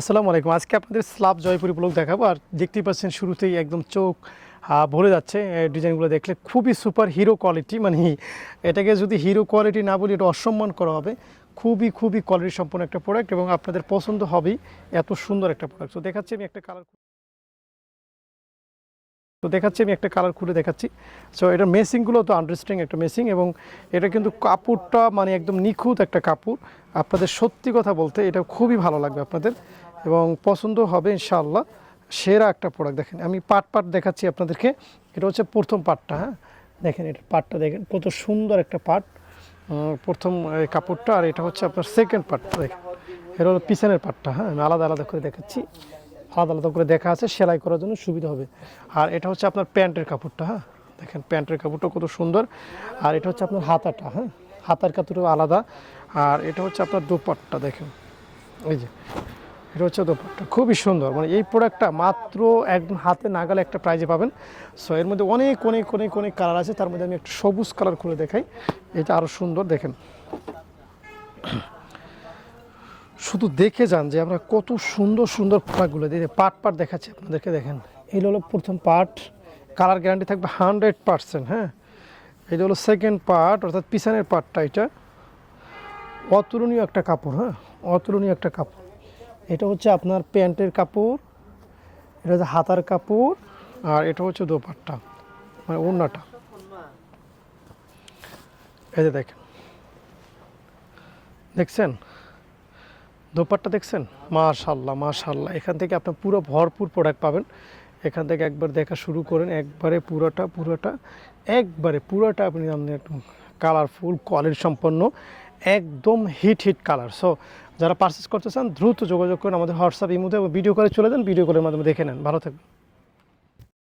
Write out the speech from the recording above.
আসসালামু আলাইকুম। আজকে আপনাদের স্লাব জয়পুরি ব্লগ দেখাবো আর দেখতেই পাচ্ছেন শুরুতেই একদম চোখ ভরে যাচ্ছে ডিজাইনগুলো দেখলে খুবই সুপার হিরো কোয়ালিটি মানে এটাকে যদি হিরো কোয়ালিটি না বলি, এটা অসম্মান করা হবে। খুবই খুবই কোয়ালিটি সম্পন্ন একটা প্রোডাক্ট এবং আপনাদের পছন্দ হবেই, এত সুন্দর একটা প্রোডাক্ট তো দেখাচ্ছি আমি একটা কালার তো দেখাচ্ছি আমি একটা কালার খুলে দেখাচ্ছি। সো এটা মেসিংগুলো তো আন্ডারস্ট্যান্ডিং একটা মেসিং এবং এটা কিন্তু কাপড়টা মানে একদম নিখুঁত একটা কাপড়। আপনাদের সত্যি কথা বলতে এটা খুবই ভালো লাগবে আপনাদের। এবং পছন্দ হবে ইনশাআল্লাহ। সেরা একটা প্রোডাক্ট দেখেন। আমি পাট পাট দেখাচ্ছি আপনাদেরকে। এটা হচ্ছে প্রথম পাটটা হ্যাঁ? দেখেন এটা পাটটা দেখেন, কত সুন্দর একটা পাট। প্রথম কাপড়টা আর এটা হচ্ছে আপনার সেকেন্ড পার্টটা দেখেন। এটা হলো পিছনের পার্টটা হ্যাঁ? আমি আলাদা আলাদা করে দেখাচ্ছি। আলাদা আলাদা করে দেখা আছে, সেলাই করার জন্য সুবিধা হবে। আর এটা হচ্ছে আপনার প্যান্টের কাপড়টা হ্যাঁ? দেখেন প্যান্টের কাপড়টা কত সুন্দর। আর এটা হচ্ছে আপনার হাতাটা হ্যাঁ? হাতার কাপড়টা আলাদা। আর এটা হচ্ছে আপনার দোপাট্টা, দেখেন। এই যে এটা হচ্ছে দোপাট্টা। খুবই সুন্দর। মানে এই প্রোডাক্টটা মাত্র একদম হাতে নাগালে একটা প্রাইজে পাবেন। সো এর মধ্যে অনেক অনেক অনেক অনেক কালার আছে। তার মধ্যে আমি একটা সবুজ কালার খুলে দেখাই। এটা আরও সুন্দর, দেখেন। শুধু দেখে যান যে আমরা কত সুন্দর সুন্দর প্রোডাক্টগুলো দিয়ে পার্ট পার্ট দেখাচ্ছি আপনাদেরকে, দেখেন। এই হলো প্রথম পার্ট কালার গ্যারান্টি থাকবে হান্ড্রেড পার্সেন্ট হ্যাঁ? এটা হলো সেকেন্ড পার্ট অর্থাৎ পিছনের পার্টটা এটা। অতুলনীয় একটা কাপড় হ্যাঁ? অতুলনীয় একটা কাপড়। এটা হচ্ছে আপনার প্যান্টের কাপড়, এটা হচ্ছে হাতার কাপড়, আর এটা হচ্ছে দোপাট্টা মানে ওড়নাটা। এই যে দেখেন। দেখছেন? দোপাট্টা দেখছেন? মাশাল্লাহ মাশাল্লাহ এখান থেকে আপনার পুরো ভরপুর প্রোডাক্ট পাবেন। এখান থেকে একবার দেখা শুরু করেন, একবারে পুরোটা পুরোটা, একবারে পুরোটা আপনি কালারফুল কোয়ালিটি সম্পন্ন। একদম হিট হিট কালার। সো যারা পারচেস করতে চান, দ্রুত যোগাযোগ করুন আমাদের হোয়াটসঅ্যাপ ইমুতে ভিডিও করে চলে যান ভিডিও কলের মাধ্যমে দেখে নেন। ভালো থাকবেন।